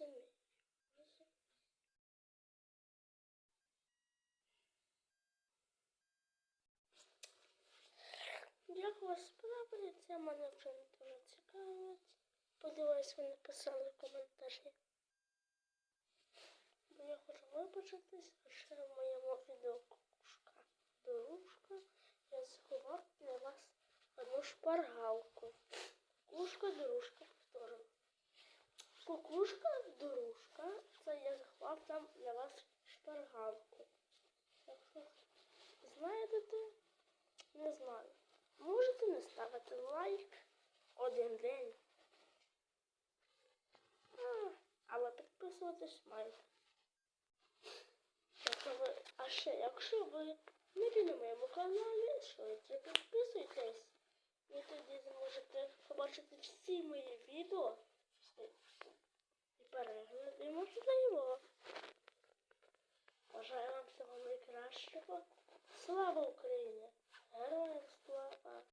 розумію. розумію. Як вас? Це мене вже не дуже цікавить. Сподіваюсь, ви написали коментарі. Бо я хочу вибачитись, ще в моєму відео кукушка дорожка. Я заховав для вас одну шпаргалку. Повторюю. Кукушка дорожка. Це я заховав там для вас шпаргалку. Так що знаєте ти? Не знаю. Можете не ставити лайк один день. А, але підписуватись маєте. Якщо ви, а ще, якщо ви нові на моєму каналі, швидше підписуйтесь. І тоді зможете побачити всі мої відео Слава Україні!